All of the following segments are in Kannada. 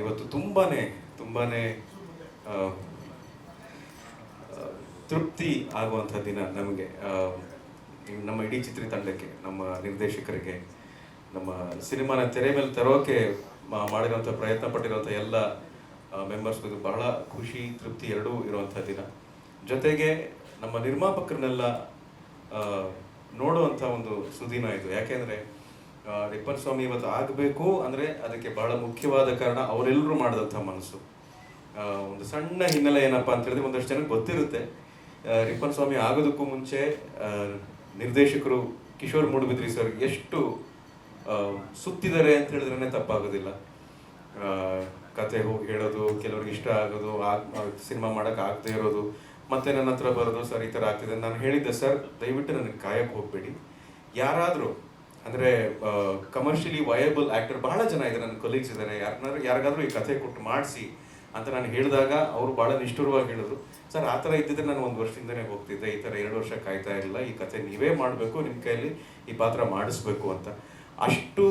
ಇವತ್ತು ತುಂಬಾ ತುಂಬಾ ತೃಪ್ತಿ ಆಗುವಂಥ ದಿನ ನಮಗೆ ನಮ್ಮ ಇಡೀ ಚಿತ್ರತಂಡಕ್ಕೆ ನಮ್ಮ ನಿರ್ದೇಶಕರಿಗೆ, ನಮ್ಮ ಸಿನಿಮಾನ ತೆರೆ ಮೇಲೆ ತರೋಕೆ ಮಾಡಿರುವಂಥ ಪ್ರಯತ್ನ ಪಟ್ಟಿರುವಂಥ ಎಲ್ಲ ಮೆಂಬರ್ಸ್ಗೂ ಬಹಳ ಖುಷಿ, ತೃಪ್ತಿ ಎರಡೂ ಇರುವಂಥ ದಿನ. ಜೊತೆಗೆ ನಮ್ಮ ನಿರ್ಮಾಪಕರನ್ನೆಲ್ಲ ನೋಡುವಂಥ ಒಂದು ಸುದಿನ ಇದು. ಯಾಕೆಂದರೆ ರಿಪ್ಪನ್ ಸ್ವಾಮಿ ಇವತ್ತು ಆಗಬೇಕು ಅಂದರೆ ಅದಕ್ಕೆ ಬಹಳ ಮುಖ್ಯವಾದ ಕಾರಣ ಅವರೆಲ್ಲರೂ ಮಾಡಿದಂಥ ಮನಸ್ಸು. ಒಂದು ಸಣ್ಣ ಹಿನ್ನೆಲೆ ಏನಪ್ಪ ಅಂತ ಹೇಳಿದ್ರೆ ಒಂದಷ್ಟು ಜನಕ್ಕೆ ಗೊತ್ತಿರುತ್ತೆ. ರಿಪ್ಪನ್ ಸ್ವಾಮಿ ಆಗೋದಕ್ಕೂ ಮುಂಚೆ ನಿರ್ದೇಶಕರು ಕಿಶೋರ್ ಮೂಡುಬಿದ್ರಿ ಸರ್ ಎಷ್ಟು ಸುತ್ತಿದ್ದಾರೆ ಅಂತ ಹೇಳಿದ್ರೆ ತಪ್ಪಾಗೋದಿಲ್ಲ. ಕತೆ ಹೋಗಿ ಹೇಳೋದು, ಕೆಲವ್ರಿಗೆ ಇಷ್ಟ ಆಗೋದು ಸಿನಿಮಾ ಮಾಡೋಕೆ ಆಗದೆ ಇರೋದು, ಮತ್ತೆ ನನ್ನ ಹತ್ರ ಬರೋದು ಸರ್ ಈ ಥರ ಆಗ್ತಿದೆ. ನಾನು ಹೇಳಿದ್ದೆ ಸರ್, ದಯವಿಟ್ಟು ನನಗೆ ಕಾಯಕ್ಕೆ ಹೋಗಬೇಡಿ. ಯಾರಾದರೂ ಅಂದರೆ ಕಮರ್ಷಿಯಲಿ ವಯಬಲ್ ಆ್ಯಕ್ಟರ್ ಬಹಳ ಜನ ಇದ್ದಾರೆ ನನ್ನ ಕೊಲೀಗ್ಸ್ ಇದ್ದಾರೆ ಯಾರನ್ನಾರು ಯಾರಿಗಾದ್ರೂ ಈ ಕಥೆ ಕೊಟ್ಟು ಮಾಡಿಸಿ ಅಂತ ನಾನು ಹೇಳಿದಾಗ ಅವರು ಭಾಳ ನಿಷ್ಠುರವಾಗಿ ಹೇಳಿದ್ರು. ಸರ್, ಆ ಥರ ಇದ್ದಿದ್ರೆ ನಾನು ಒಂದು ವರ್ಷದಿಂದನೇ ಹೋಗ್ತಿದ್ದೆ. ಈ ಥರ ಎರಡು ವರ್ಷ ಕಾಯ್ತಾ ಇರಲಿಲ್ಲ. ಈ ಕಥೆ ನೀವೇ ಮಾಡಬೇಕು, ನಿಮ್ಮ ಕೈಯಲ್ಲಿ ಈ ಪಾತ್ರ ಮಾಡಿಸ್ಬೇಕು ಅಂತ. ಅಷ್ಟು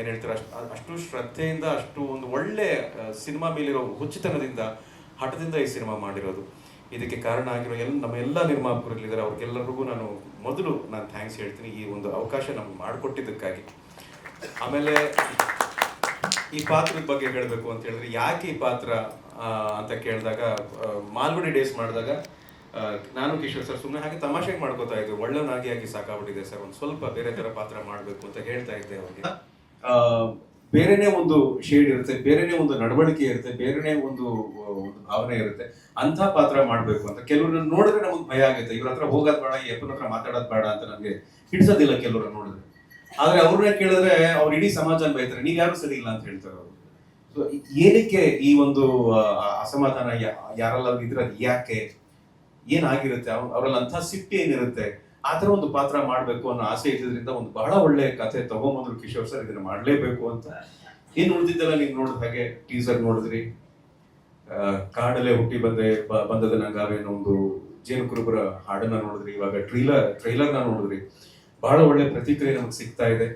ಏನು ಹೇಳ್ತಾರೆ, ಅಷ್ಟು ಅಷ್ಟು ಶ್ರದ್ಧೆಯಿಂದ, ಅಷ್ಟು ಒಂದು ಒಳ್ಳೆ ಸಿನಿಮಾ ಮೇಲಿರೋ ಹುಚ್ಚುತನದಿಂದ, ಹಠದಿಂದ ಈ ಸಿನಿಮಾ ಮಾಡಿರೋದು. ಇದಕ್ಕೆ ಕಾರಣ ಆಗಿರೋ ಎಲ್ಲ, ನಮ್ಮ ಎಲ್ಲ ನಿರ್ಮಾಪಕರಲ್ಲಿದ್ದಾರೆ ಅವ್ರಿಗೆಲ್ಲರಿಗೂ ನಾನು ಮೊದಲು ನಾನು ಥ್ಯಾಂಕ್ಸ್ ಹೇಳ್ತೀನಿ ಈ ಒಂದು ಅವಕಾಶ ನಮ್ಗೆ ಮಾಡಿಕೊಟ್ಟಿದ್ದಕ್ಕಾಗಿ. ಆಮೇಲೆ ಈ ಪಾತ್ರದ ಬಗ್ಗೆ ಹೇಳಬೇಕು ಅಂತ ಹೇಳಿದ್ರೆ, ಯಾಕೆ ಈ ಪಾತ್ರ ಅಂತ ಕೇಳಿದಾಗ ಮಾಲ್ಗುಡಿ ಡೇಸ್ ಮಾಡಿದಾಗ ನಾನು ಕಿಶೋರ್ ಸರ್ ಸುಮ್ಮನೆ ಹಾಗೆ ತಮಾಷೆಗೆ ಮಾಡ್ಕೋತಾ ಇದ್ದೆ ಒಳ್ಳೆಯವನಾಗಿ ಆಗಿ ಸಾಕಾಗ್ಬಿಟ್ಟಿದೆ ಸರ್. ಒಂದು ಸ್ವಲ್ಪ ಬೇರೆ ಥರ ಪಾತ್ರ ಮಾಡಬೇಕು ಅಂತ ಹೇಳ್ತಾ ಇದ್ದೆ ಅವ್ರಿಗೆ. ಬೇರೆನೇ ಒಂದು ಶೇಡ್ ಇರುತ್ತೆ, ಬೇರೆನೇ ಒಂದು ನಡವಳಿಕೆ ಇರುತ್ತೆ, ಬೇರೆನೇ ಒಂದು ಒಂದು ಭಾವನೆ ಇರುತ್ತೆ. ಅಂತ ಪಾತ್ರ ಮಾಡಬೇಕು ಅಂತ. ಕೆಲವ್ರನ್ನ ನೋಡಿದ್ರೆ ನಮಗೆ ಭಯ ಆಗುತ್ತೆ. ಇವ್ರ ಹತ್ರ ಹೋಗೋದ್ ಬೇಡ, ಈ ಹತ್ರ ಮಾತಾಡೋದ್ ಬೇಡ ಅಂತ ನಮಗೆ ಹಿಡಿಸೋದಿಲ್ಲ ಕೆಲವ್ರನ್ನ ನೋಡಿದ್ರೆ. ಆದ್ರೆ ಅವ್ರನ್ನ ಕೇಳಿದ್ರೆ ಅವ್ರು ಇಡೀ ಸಮಾಜನ ಬೈತಾರೆ. ನೀವ್ ಯಾರು ಸರಿ ಇಲ್ಲ ಅಂತ ಹೇಳ್ತಾರೆ ಅವರು. ಸೊ ಏನಕ್ಕೆ ಈ ಒಂದು ಅಸಮಾಧಾನ ಯಾರೆಲ್ಲ ಇದ್ರೆ ಅದು ಯಾಕೆ? ಏನಾಗಿರುತ್ತೆ? ಅವರಲ್ಲಿ ಅಂಥ ಸಿಟ್ಟಿ ಏನಿರುತ್ತೆ? ಆ ಥರ ಒಂದು ಪಾತ್ರ ಮಾಡಬೇಕು ಅನ್ನೋ ಆಸೆ ಇದ್ದಿದ್ರಿಂದ ಒಂದು ಬಹಳ ಒಳ್ಳೆ ಕಥೆ ತಗೊಂಬಂದ್ರು ಕಿಶೋರ್ ಸರ್ ಇದನ್ನ ಮಾಡಲೇಬೇಕು ಅಂತ. ಇನ್ನು ಉಳಿದಿದ್ದೆಲ್ಲ ನೀವು ನೋಡಿದ ಹಾಗೆ ಟೀಸರ್ ನೋಡಿದ್ರಿ? ಕಾಡಲ್ಲೇ ಹುಟ್ಟಿ ಬಂದೆ ಬಂದದ ನಂಗಾವೇನೋ ಒಂದು ಜೇನು ಕುರುಬರ ಹಾಡನ್ನ ನೋಡಿದ್ರಿ, ಇವಾಗ ಟ್ರೈಲರ್ ಟ್ರೈಲರ್ನ ನೋಡಿದ್ರಿ. ಬಹಳ ಒಳ್ಳೆ ಪ್ರತಿಕ್ರಿಯೆ ನಮಗೆ ಸಿಗ್ತಾ ಇದೆ.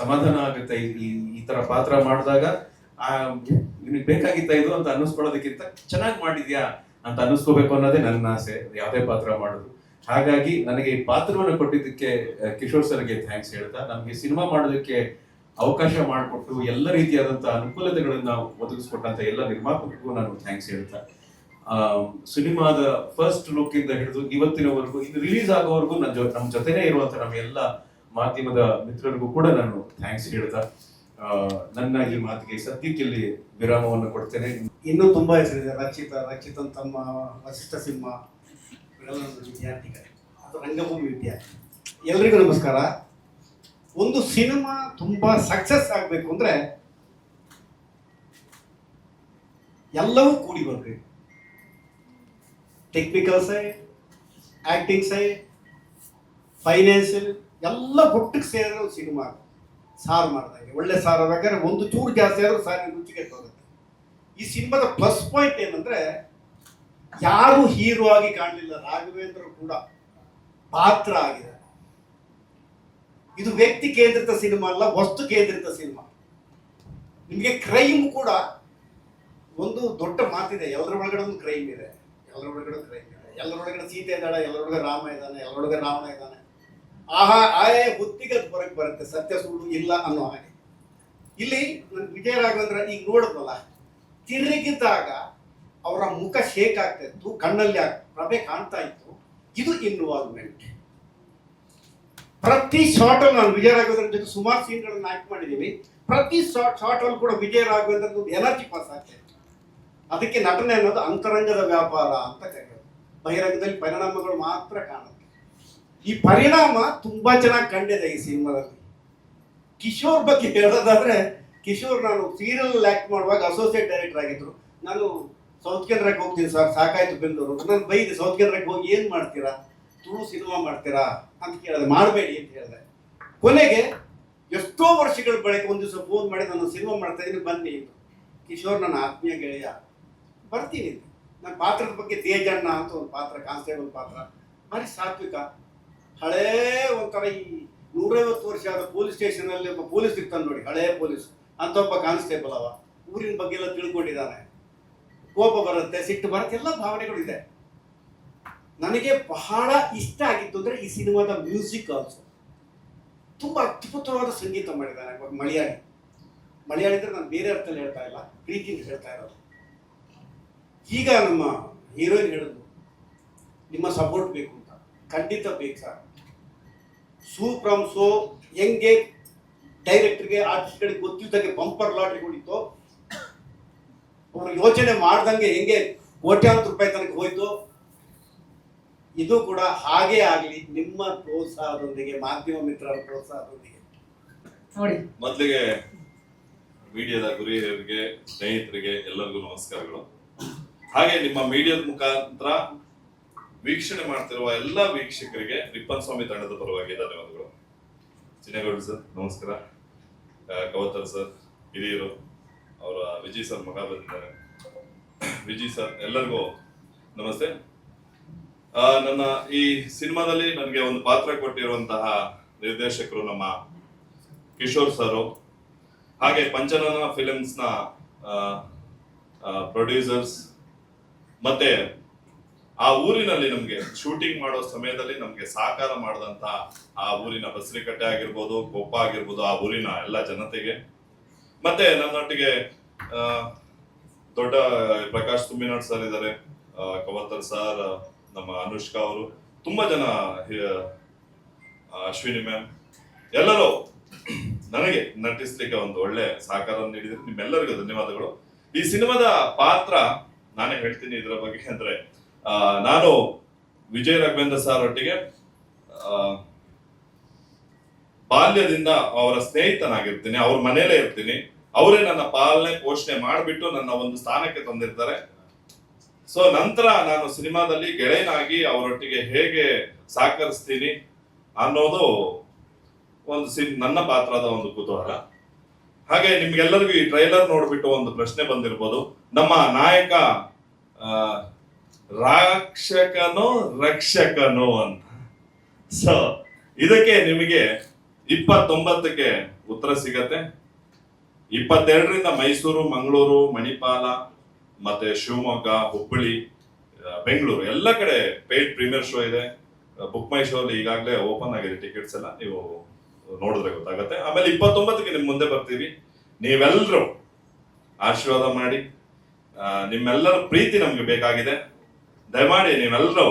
ಸಮಾಧಾನ ಆಗುತ್ತೆ ಈ ಈ ತರ ಪಾತ್ರ ಮಾಡಿದಾಗ. ಆ ನಿಮಗೆ ಬೇಕಾಗಿತ್ತ ಇದು ಅಂತ ಅನ್ನಿಸ್ಕೊಳ್ಳೋದಕ್ಕಿಂತ ಚೆನ್ನಾಗಿ ಮಾಡಿದ್ಯಾ ಅಂತ ಅನ್ನಿಸ್ಕೋಬೇಕು ಅನ್ನೋದೇ ನನ್ನ ಆಸೆ. ಯಾವುದೇ ಪಾತ್ರ ಮಾಡೋದು. ಹಾಗಾಗಿ ನನಗೆ ಈ ಪಾತ್ರವನ್ನು ಕೊಟ್ಟಿದ್ದಕ್ಕೆ ಕಿಶೋರ್ ಸರ್ಗೆ ಥ್ಯಾಂಕ್ಸ್ ಹೇಳ್ತಾ ನಮಗೆ ಸಿನಿಮಾ ಮಾಡೋದಕ್ಕೆ ಅವಕಾಶ ಮಾಡಿಕೊಟ್ಟು ಎಲ್ಲ ರೀತಿಯಾದಂತಹ ಅನುಕೂಲತೆಗಳನ್ನ ಒದಗಿಸ್ಕೊಟ್ಟಂತ ಎಲ್ಲ ನಿರ್ಮಾಪಕರಿಗೂ ನಾನು ಥ್ಯಾಂಕ್ಸ್ ಹೇಳ್ತಾ. ಆ, ಸಿನಿಮಾದ ಫಸ್ಟ್ ಲುಕ್ ಇಂದ ಹಿಡಿದು ಇವತ್ತಿನವರೆಗೂ ಇದು ರಿಲೀಸ್ ಆಗೋವರೆಗೂ ನನ್ನ ನಮ್ಮ ಜೊತೆನೇ ಇರುವಂತ ನಮ್ಮ ಎಲ್ಲ ಮಾಧ್ಯಮದ ಮಿತ್ರರಿಗೂ ಕೂಡ ನಾನು ಥ್ಯಾಂಕ್ಸ್ ಹೇಳ್ತಾ. ನನ್ನ ಈ ಮಾತಿಗೆ ಸದ್ಯಕ್ಕೆ ವಿರಾಮವನ್ನು ಕೊಡ್ತೇನೆ. ಇನ್ನೂ ತುಂಬಾ ಹೆಸರಿದೆ ರಕ್ಷಿತ ರಕ್ಷಿತನ್ ತಮ್ಮ ವಸಿಷ್ಠ ಸಿಂಹ ವಿದ್ಯಾರ್ಥಿಗಳು ರಂಗಭೂಮಿ ವಿದ್ಯಾರ್ಥಿ ಎಲ್ರಿಗೂ ನಮಸ್ಕಾರ. ಒಂದು ಸಿನಿಮಾ ತುಂಬಾ ಸಕ್ಸಸ್ ಆಗಬೇಕು ಅಂದ್ರೆ ಎಲ್ಲವೂ ಕೂಡಿ ಬರ್ಬೇಕು technical side acting side financial ಎಲ್ಲ ಒಟ್ಟಿಗೆ ಸೇರಿದ್ರೆ ಸಿನಿಮಾ ಸಾರು ಮಾಡಿದಾಗೆ, ಒಳ್ಳೆ ಸಾರು ಬೇಕಾದ್ರೆ ಒಂದು ಚೂರು ಜಾಸ್ತಿ ಆದ್ರೂ ಸಾರಿನ ರುಚಿಗೆ ತೋರುತ್ತೆ. ಈ ಸಿನಿಮಾದ ಪ್ಲಸ್ ಪಾಯಿಂಟ್ ಏನಂದ್ರೆ ಯಾರು ಹೀರೋ ಆಗಿ ಕಾಣಲಿಲ್ಲ, ರಾಘವೇಂದ್ರ ಕೂಡ ಪಾತ್ರ ಆಗಿದೆ. ಇದು ವ್ಯಕ್ತಿ ಕೇಂದ್ರಿತ ಸಿನಿಮಾ ಅಲ್ಲ, ವಸ್ತು ಕೇಂದ್ರಿತ ಸಿನಿಮಾ. ನಿಮಗೆ ಕ್ರೈಮ್ ಕೂಡ ಒಂದು ದೊಡ್ಡ ಮಾತಿದೆ. ಎಲ್ಲರ ಒಳಗಡೆ ಒಂದು ಕ್ರೈಮ್ ಇದೆ. ಎಲ್ಲರ ಒಳಗಡೆ ಕ್ರೈಮ್ ಇದೆ. ಎಲ್ಲರೊಳಗಡೆ ಸೀತೆ ಇದ್ದಾಳೆ ಎಲ್ಲರೊಳಗೆ ರಾಮ ಇದ್ದಾನೆ ಎಲ್ಲರೊಳಗೆ ರಾವಣ ಇದ್ದಾನೆ. ಆಹಾ, ಆಯೇ ಹೊತ್ತಿಗೆ ಅದು ಬರುತ್ತೆ. ಸತ್ಯ ಸುಳ್ಳು ಇಲ್ಲ ಅನ್ನೋ ಹಾಗೆ. ಇಲ್ಲಿ ವಿಜಯ ರಾಘವೇಂದ್ರ ಈಗ ನೋಡಿದ್ವಲ್ಲ ತಿರುಗಿದಾಗ ಅವರ ಮುಖ ಶೇಕ್ ಆಗ್ತಾ ಇತ್ತು ಕಣ್ಣಲ್ಲಿ ಪ್ರಭೆ ಕಾಣ್ತಾ ಇತ್ತು ಇದು ಇನ್ವಾಲ್ವ್ಮೆಂಟ್ ಪ್ರತಿ ಶಾರ್ಟ್ ಅಲ್ಲಿ ನಾನು ವಿಜಯ ರಾಘವೇಂದ್ರ ಜೊತೆ ಸುಮಾರು ಸೀನ್ಗಳನ್ನು ಆಕ್ಟ್ ಮಾಡಿದ್ದೀನಿ ಪ್ರತಿ ಶಾರ್ಟ್ ಶಾರ್ಟ್ ಅಲ್ಲಿ ಕೂಡ ವಿಜಯ ರಾಘವೇಂದ್ರ ಎನರ್ಜಿ ಪಾಸ್ ಆಗ್ತಾ ಇತ್ತು ಅದಕ್ಕೆ ನಟನೆ ಅನ್ನೋದು ಅಂತರಂಗದ ವ್ಯಾಪಾರ ಅಂತ ಕರೆಯೋದು. ಬಹಿರಂಗದಲ್ಲಿ ಪರಿಣಾಮಗಳು ಮಾತ್ರ ಕಾಣುತ್ತೆ. ಈ ಪರಿಣಾಮ ತುಂಬಾ ಚೆನ್ನಾಗಿ ಕಂಡಿದೆ ಈ ಸಿನಿಮಾದಲ್ಲಿ. ಕಿಶೋರ್ ಬಗ್ಗೆ ಹೇಳೋದಾದ್ರೆ, ಕಿಶೋರ್ ನಾನು ಸೀರಿಯಲ್ ಆಕ್ಟ್ ಮಾಡುವಾಗ ಅಸೋಸಿಯೇಟ್ ಡೈರೆಕ್ಟರ್ ಆಗಿದ್ರು ನಾನು ಸೌತ್ ಕೇಂದ್ರಕ್ಕೆ ಹೋಗ್ತೀನಿ ಸರ್, ಸಾಕಾಯ್ತು ಬೆಂಗಳೂರು. ನಾನು ಬೈದೆ ಸೌತ್ ಕೇಂದ್ರಕ್ಕೆ ಹೋಗಿ ಏನು ಮಾಡ್ತೀರಾ? ತುಳು ಸಿನಿಮಾ ಮಾಡ್ತೀರಾ ಅಂತ ಕೇಳಿದೆ. ಮಾಡಬೇಡಿ ಅಂತ ಹೇಳಿದೆ. ಕೊನೆಗೆ ಎಷ್ಟೋ ವರ್ಷಗಳ ಬಳಿಕ ಒಂದು ದಿವಸ ಫೋನ್ ಮಾಡಿ ನಾನು ಸಿನಿಮಾ ಮಾಡ್ತಾ ಇದ್ದೀನಿ ಬನ್ನಿ ಕಿಶೋರ್ ನನ್ನ ಆತ್ಮೀಯ ಗೆಳೆಯ. ಬರ್ತೀನಿ. ನನ್ನ ಪಾತ್ರದ ಬಗ್ಗೆ ತೇಜಣ್ಣ ಅಂತ ಒಂದು ಪಾತ್ರ, ಕಾನ್ಸ್ಟೇಬಲ್ ಪಾತ್ರ. ಭಾರಿ ಸಾತ್ವಿಕ. ಹಳೇ ಒಂಥರ ಈ ನೂರೈವತ್ತು ವರ್ಷ ಆದ ಪೊಲೀಸ್ ಸ್ಟೇಷನ್ ಅಲ್ಲಿ ಒಬ್ಬ ಪೊಲೀಸ್ ಇರ್ತಾನೆ ನೋಡಿ, ಹಳೇ ಪೊಲೀಸ್. ಅಂತ ಒಬ್ಬ ಕಾನ್ಸ್ಟೇಬಲ್ ಅವ. ಊರಿನ ಬಗ್ಗೆ ಎಲ್ಲ ತಿಳ್ಕೊಂಡಿದ್ದಾನೆ. ಕೋಪ ಬರುತ್ತೆ, ಸಿಟ್ಟು ಬರುತ್ತೆ, ಎಲ್ಲ ಭಾವನೆಗಳು ಇದೆ. ನನಗೆ ಬಹಳ ಇಷ್ಟ ಆಗಿತ್ತು ಅಂದ್ರೆ ಈ ಸಿನಿಮಾದ ಮ್ಯೂಸಿಕ್ ಆಲ್ಸೋ ತುಂಬಾ ಅದ್ಭುತವಾದ ಸಂಗೀತ ಮಾಡಿದ್ದಾರೆ ಮಲಯಾಳಿ. ಮಲಯಾಳಿ ಅಂದ್ರೆ ನಾನು ಬೇರೆ ಅರ್ಥದಲ್ಲಿ ಹೇಳ್ತಾ ಇಲ್ಲ ಪ್ರೀತಿಯಿಂದ ಹೇಳ್ತಾ ಇರೋದು. ಈಗ ನಮ್ಮ ಹೀರೋಯಿನ್ ಹೇಳಿದ್ರು ನಿಮ್ಮ ಸಪೋರ್ಟ್ ಬೇಕು ಅಂತ, ಖಂಡಿತ ಬೇಕು ಸರ್. ಸೂ ಫ್ರಮ್ ಸೋ, ಹೆಂಗೆ ಡೈರೆಕ್ಟರ್ಗೆ ಆರ್ಟಿಸ್ಟ್ಗಳಿಗೆ ಗೊತ್ತಿದ್ದಂಗೆ ಬಂಪರ್ ಲಾಟ್ರಿ ಹೊಡಿತು ಅವರು ಯೋಚನೆ ಮಾಡ್ದಂಗೆ ಹೆಂಗೆ ಕೋಟ್ಯಾಂತರ ರೂಪಾಯಿ ತನಕ ಹೋಯ್ತು ಇದು ಕೂಡ ಹಾಗೆ ಆಗಲಿ ನಿಮ್ಮ ಪ್ರೋತ್ಸಾಹದೊಂದಿಗೆ ಮಾಧ್ಯಮ ಮಿತ್ರರ ಪ್ರೋತ್ಸಾಹದೊಂದಿಗೆ. ನೋಡಿ. ಮೊದಲಿಗೆ ಮೀಡಿಯಾದ ಗುರಿಯರಿಗೆ ಸ್ನೇಹಿತರಿಗೆ ಎಲ್ಲರಿಗೂ ನಮಸ್ಕಾರಗಳು. ಹಾಗೆ ನಿಮ್ಮ ಮೀಡಿಯಾದ ಮುಖಾಂತರ ವೀಕ್ಷಣೆ ಮಾಡ್ತಿರುವ ಎಲ್ಲ ವೀಕ್ಷಕರಿಗೆ ರಿಪ್ಪನ್ ಸ್ವಾಮಿ ತಂಡದ ಪರವಾಗಿ ಧನ್ಯವಾದಗಳು. ಚಿನ್ನಗೌಡ ಸರ್ ನಮಸ್ಕಾರ. ಕವತರ್ ಸರ್ ಹಿರಿಯರು ಅವರ ವಿಜಯ್ ಸರ್ ಮಗ ಬಂದಿದ್ದಾರೆ. ವಿಜಯ್ ಸರ್, ಎಲ್ಲರಿಗೂ ನಮಸ್ತೆ. ನನ್ನ ಈ ಸಿನಿಮಾದಲ್ಲಿ ನನಗೆ ಒಂದು ಪಾತ್ರ ಕೊಟ್ಟಿರುವಂತಹ ನಿರ್ದೇಶಕರು ನಮ್ಮ ಕಿಶೋರ್ ಸರು. ಹಾಗೆ ಪಂಚನನ ಫಿಲಮ್ಸ್ನ ಪ್ರೊಡ್ಯೂಸರ್ಸ್ ಮತ್ತೆ ಆ ಊರಿನಲ್ಲಿ ನಮಗೆ ಶೂಟಿಂಗ್ ಮಾಡೋ ಸಮಯದಲ್ಲಿ ನಮಗೆ ಸಹಕಾರ ಮಾಡಿದಂತ ಆ ಊರಿನ ಬಸರಿಕಟ್ಟೆ ಆಗಿರ್ಬೋದು, ಕೊಪ್ಪ ಆಗಿರ್ಬೋದು, ಆ ಊರಿನ ಎಲ್ಲ ಜನತೆಗೆ ಮತ್ತೆ ನನ್ನೊಟ್ಟಿಗೆ ದೊಡ್ಡ ಪ್ರಕಾಶ್ ತುಂಬಿನಾಡ್ ಸರ್ ಇದ್ದಾರೆ. ಕವತರ್ ಸರ್ ನಮ್ಮ ಅನುಷ್ಕಾ ಅವರು. ತುಂಬಾ ಜನ ಅಶ್ವಿನಿ ಮ್ಯಾಮ್ ಎಲ್ಲರೂ ನನಗೆ ನಟಿಸ್ಲಿಕ್ಕೆ ಒಂದು ಒಳ್ಳೆ ಸಹಕಾರ ನೀಡಿದ್ರೆ. ನಿಮ್ಮೆಲ್ಲರಿಗೂ ಧನ್ಯವಾದಗಳು. ಈ ಸಿನಿಮಾದ ಪಾತ್ರ ನಾನೇ ಹೇಳ್ತೀನಿ ಇದರ ಬಗ್ಗೆ ಅಂದ್ರೆ ನಾನು ವಿಜಯ್ ರಾಘವೇಂದ್ರ ಸರ್ ಒಟ್ಟಿಗೆ ಬಾಲ್ಯದಿಂದ ಅವರ ಸ್ನೇಹಿತನಾಗಿರ್ತೀನಿ. ಅವ್ರ ಮನೇಲೇ ಇರ್ತೀನಿ. ಅವರೇ ನನ್ನ ಪಾಲನೆ, ಪೋಷಣೆ ಮಾಡಿಬಿಟ್ಟು ನನ್ನ ಒಂದು ಸ್ಥಾನಕ್ಕೆ ತಂದಿರ್ತಾರೆ. ಸೊ ನಂತರ ನಾನು ಸಿನಿಮಾದಲ್ಲಿ ಗೆಳೆಯನಾಗಿ ಅವರೊಟ್ಟಿಗೆ ಹೇಗೆ ಸಹಕರಿಸ್ತೀನಿ ಅನ್ನೋದು ಒಂದು ಸಿ ನನ್ನ ಪಾತ್ರದ ಒಂದು ಕುತೂಹಲ. ಹಾಗೆ ನಿಮ್ಗೆಲ್ಲರಿಗೂ ಈ ಟ್ರೈಲರ್ ನೋಡ್ಬಿಟ್ಟು ಒಂದು ಪ್ರಶ್ನೆ ಬಂದಿರ್ಬೋದು. ನಮ್ಮ ನಾಯಕ ರಾಕ್ಷಕನೋ, ರಕ್ಷಕನೋ ಅಂತ. ಸೊ ಇದಕ್ಕೆ ನಿಮಗೆ ಇಪ್ಪತ್ತೊಂಬತ್ತಕ್ಕೆ ಉತ್ತರ ಸಿಗತ್ತೆ. ಇಪ್ಪತ್ತೆರಡರಿಂದ ಮೈಸೂರು, ಮಂಗಳೂರು, ಮಣಿಪಾಲ, ಮತ್ತೆ ಶಿವಮೊಗ್ಗ, ಹುಬ್ಬಳ್ಳಿ ಬೆಂಗಳೂರು ಎಲ್ಲ ಕಡೆ ಪೇಡ್ ಪ್ರೀಮಿಯರ್ ಶೋ ಇದೆ. ಬುಕ್ ಮೈ ಶೋ ಅಲ್ಲಿ ಈಗಾಗಲೇ ಓಪನ್ ಆಗಿದೆ ಟಿಕೆಟ್ಸ್ ಎಲ್ಲ ನೀವು ನೋಡಿದ್ರೆ ಗೊತ್ತಾಗುತ್ತೆ. ಆಮೇಲೆ ಇಪ್ಪತ್ತೊಂಬತ್ತಕ್ಕೆ ನಿಮ್ ಮುಂದೆ ಬರ್ತೀವಿ. ನೀವೆಲ್ಲರೂ ಆಶೀರ್ವಾದ ಮಾಡಿ ನಿಮ್ಮೆಲ್ಲರ ಪ್ರೀತಿ ನಮ್ಗೆ ಬೇಕಾಗಿದೆ. ದಯಮಾಡಿ ನೀವೆಲ್ಲರೂ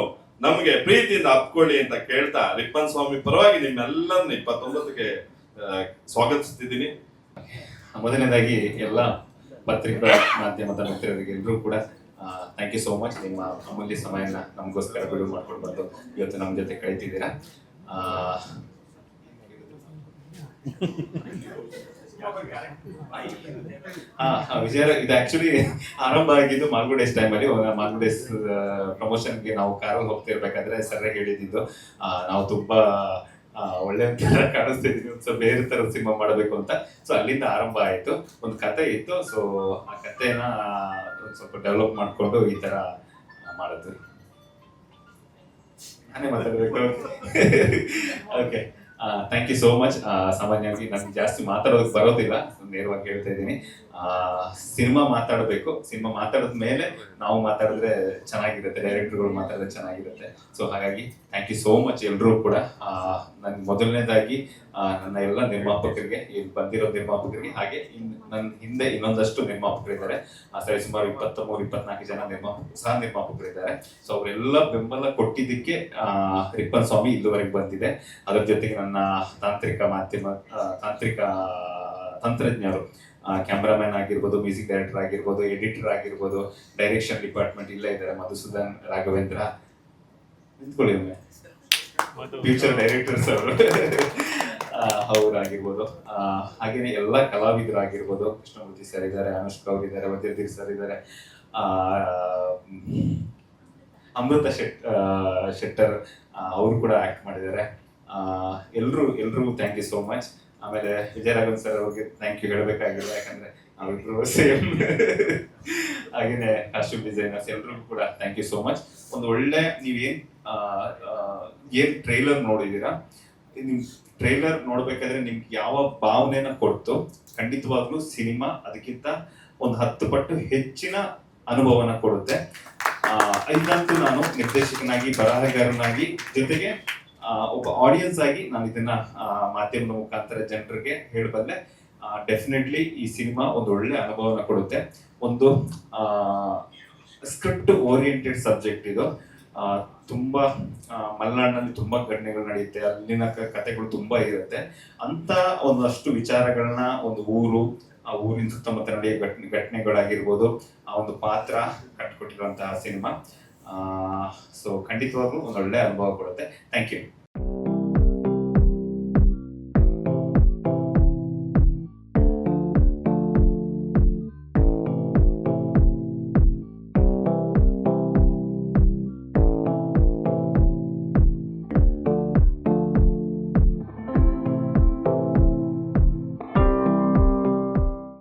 ನಮ್ಗೆ ಪ್ರೀತಿಯಿಂದ ಅಪ್ಕೊಳ್ಳಿ ಅಂತ ಕೇಳ್ತಾ ರಿಪ್ಪನ್ ಸ್ವಾಮಿ ಪರವಾಗಿ ನಿಮ್ಮೆಲ್ಲರನ್ನ ಇಪ್ಪತ್ತೊಂಬತ್ತಕ್ಕೆ ಸ್ವಾಗತಿಸ್ತಿದ್ದೀನಿ. ಮೊದಲನೇದಾಗಿ ಎಲ್ಲ ಪತ್ರಿಕಾ ಮಾಧ್ಯಮದ ಮಿತ್ರರಿಗೆ ಎಲ್ಲರೂ ಕೂಡ ಥ್ಯಾಂಕ್ ಯು ಸೋ ಮಚ್ ನಿಮ್ಮ ಅಮೂಲ್ಯ ಸಮಯನ ನಮಗೋಸ್ಕರ ಬಿಡುವು ಮಾಡ್ಕೊಂಡು ಬಂದು ಇವತ್ತು ನಮ್ಮ ಜೊತೆ ಕಳಿತಿದ್ದೀರಾ. ಆ, ವಿಜಯ ಇದು ಆಕ್ಚುಲಿ ಆರಂಭ ಆಗಿದ್ದು ಮಾಲ್ಗುಡೇಸ್ ಟೈಮಲ್ಲಿ ಮಾಲ್ಗುಡೇಸ್ ಪ್ರಮೋಷನ್ಗೆ ನಾವು ಕಾರಲ್ಲಿ ಹೋಗ್ತಿರ್ಬೇಕಾದ್ರೆ ಸರಿಯಾಗಿ ಹೇಳಿದ್ದು ನಾವು ತುಂಬಾ ಒಳ್ಳೆ ಕಾಣಿಸ್ತಿದೀವಿ ಒಂದು ಸ್ವಲ್ಪ ಬೇರೆ ತರ ಸಿನಿಮಾ ಮಾಡಬೇಕು ಅಂತ. ಸೊ ಅಲ್ಲಿಂದ ಆರಂಭ ಆಯ್ತು. ಒಂದು ಕತೆ ಇತ್ತು. ಸೊ ಆ ಒಂದ್ ಸ್ವಲ್ಪ ಡೆವಲಪ್ ಮಾಡ್ಕೊಂಡು ಈ ತರ ಮಾಡಿದ್ವಿ ನಾನೇ ಮಾತಾಡ್ಬೇಕು. Okay thank you so much ಸಾಮಾನ್ಯವಾಗಿ ನನ್ಗೆ ಜಾಸ್ತಿ ಮಾತಾಡೋದಕ್ಕೆ ಬರೋದಿಲ್ಲ. ನೇರವಾಗಿ ಹೇಳ್ತಾ ಇದ್ದೀನಿ. ಸಿನಿಮಾ ಮಾತಾಡಬೇಕು. ಸಿನಿಮಾ ಮಾತಾಡಿದ ಮೇಲೆ ನಾವು ಮಾತಾಡಿದ್ರೆ ಚೆನ್ನಾಗಿರುತ್ತೆ, ಡೈರೆಕ್ಟರ್ಗಳು ಮಾತಾಡಿದ್ರೆ ಚೆನ್ನಾಗಿರುತ್ತೆ. ಸೊ ಹಾಗಾಗಿ ಥ್ಯಾಂಕ್ ಯು ಸೋ ಮಚ್ ಎಲ್ಲರೂ ಕೂಡ. ನನ್ ಮೊದಲನೇದಾಗಿ ನನ್ನ ಎಲ್ಲ ನಿರ್ಮಾಪಕರಿಗೆ ಇಲ್ಲಿ ಬಂದಿರೋ ನಿರ್ಮಾಪಕರಿಗೆ, ಹಾಗೆ ನನ್ನ ಹಿಂದೆ ಇನ್ನೊಂದಷ್ಟು ನಿರ್ಮಾಪಕರಿದ್ದಾರೆ. ಸರಿ, ಸುಮಾರು ಇಪ್ಪತ್ತ ಮೂರು ಇಪ್ಪತ್ನಾಲ್ಕು ಜನ ನಿರ್ಮಾಪಕರು ಸಹ ನಿರ್ಮಾಪಕರಿದ್ದಾರೆ. ಸೊ ಅವರೆಲ್ಲ ಬೆಂಬಲ ಕೊಟ್ಟಿದ್ದಕ್ಕೆ ರಿಪ್ಪನ್ ಸ್ವಾಮಿ ಇಲ್ಲಿವರೆಗೆ ಬಂದಿದೆ. ಅದರ ಜೊತೆಗೆ ನನ್ನ ತಾಂತ್ರಿಕ ಮಾಧ್ಯಮ ತಾಂತ್ರಿಕ ತಂತ್ರಜ್ಞರು ಕ್ಯಾಮ್ರಾಮನ್ ಆಗಿರ್ಬೋದು ಮ್ಯೂಸಿಕ್ ಡೈರೆಕ್ಟರ್ ಆಗಿರ್ಬೋದು ಎಡಿಟರ್ ಆಗಿರ್ಬೋದು ಡೈರೆಕ್ಷನ್ ಡಿಪಾರ್ಟ್ಮೆಂಟ್ ಇಲ್ಲ ಇದ್ದಾರೆ ಮಧುಸೂದನ್ ರಾಘವೇಂದ್ರ. ನಿಂತ್ಕೊಳ್ಳಿ ಒಮ್ಮೆ ಫ್ಯೂಚರ್ ಡೈರೆಕ್ಟರ್ಸ್ ಅವರು. ಅವರಾಗಿರ್ಬೋದು. ಆಗಿರ್ಬೋದು ಹಾಗೇನೆ ಎಲ್ಲ ಕಲಾವಿದರಾಗಿರ್ಬೋದು ಕೃಷ್ಣಮೂರ್ತಿ ಸರ್ ಇದ್ದಾರೆ ಅನುಷ್ಕಾ ಅವ್ರು ಇದ್ದಾರೆ ವಜ್ರಧೀರ್ ಸರ್ ಇದ್ದಾರೆ. ಅಮೃತ ಶೆಟ್ ಶೆಟ್ಟರ್ ಅವರು ಕೂಡ ಆಕ್ಟ್ ಮಾಡಿದ್ದಾರೆ. ಎಲ್ಲರೂ ಎಲ್ರಿಗೂ ಥ್ಯಾಂಕ್ ಯು ಸೋ ಮಚ್ ಆಮೇಲೆ ವಿಜಯರಾಘವನ್ ಸರ್ ಅವ್ರಿಗೆ ಥ್ಯಾಂಕ್ ಯು ಹೇಳಬೇಕಾಗಿಲ್ಲ, ಯಾಕಂದ್ರೆ ಅವರಿಬ್ರು ಸೇಮ್ ಹಾಗೇನೆ ಕಾಸ್ಟ್ಯೂಮ್ ಡಿಸೈನರ್ಸ್ ಎಲ್ರಿಗೂ ಕೂಡ ಥ್ಯಾಂಕ್ ಯು ಸೋ ಮಚ್ ಒಂದು ಒಳ್ಳೆ ನೀವೇನ್ ಏನ್ ಟ್ರೈಲರ್ ನೋಡಿದೀರಾ? ನಿಮ್ ಟ್ರೈಲರ್ ನೋಡ್ಬೇಕಾದ್ರೆ ನಿಮ್ಗೆ ಯಾವ ಭಾವನೆನ ಕೊಡ್ತು? ಖಂಡಿತವಾಗ್ಲೂ ಸಿನಿಮಾ ಅದಕ್ಕಿಂತ ಒಂದು ಹತ್ತು ಪಟ್ಟು ಹೆಚ್ಚಿನ ಅನುಭವನ ಕೊಡುತ್ತೆ. ಇದಂತೂ ನಾನು ನಿರ್ದೇಶಕನಾಗಿ, ಬರಹಗಾರನಾಗಿ ಜೊತೆಗೆ ಒಬ್ಬ ಆಡಿಯನ್ಸ್ ಆಗಿ ನಾನು ಇದನ್ನ ಮಾಧ್ಯಮದ ಮುಖಾಂತರ ಜನರಿಗೆ ಹೇಳಬಲ್ಲೆ ಡೆಫಿನೆಟ್ಲಿ ಈ ಸಿನಿಮಾ ಒಂದು ಒಳ್ಳೆ ಅನುಭವನ ಕೊಡುತ್ತೆ. ಒಂದು ಸ್ಕ್ರಿಪ್ಟ್ ಓರಿಯೆಂಟೆಡ್ ಸಬ್ಜೆಕ್ಟ್ ಇದು. ತುಂಬಾ ಮಲೆನಾಡಿನಲ್ಲಿ ತುಂಬಾ ಘಟನೆಗಳು ನಡೆಯುತ್ತೆ. ಅಲ್ಲಿನ ಕಥೆಗಳು ತುಂಬಾ ಇರುತ್ತೆ. ಅಂತ ಒಂದಷ್ಟು ವಿಚಾರಗಳನ್ನ ಒಂದು ಊರು, ಆ ಊರಿನ ಸುತ್ತಮುತ್ತ ನಡೆಯೋ ಘಟನೆ, ಘಟನೆಗಳಾಗಿರ್ಬೋದು, ಆ ಒಂದು ಪಾತ್ರ ಕಟ್ಕೊಟ್ಟಿರುವಂತಹ ಸಿನಿಮಾ. ಸೊ ಖಂಡಿತವಾಗ್ಲೂ ಒಂದು ಒಳ್ಳೆ ಅನುಭವ ಕೊಡುತ್ತೆ. Thank you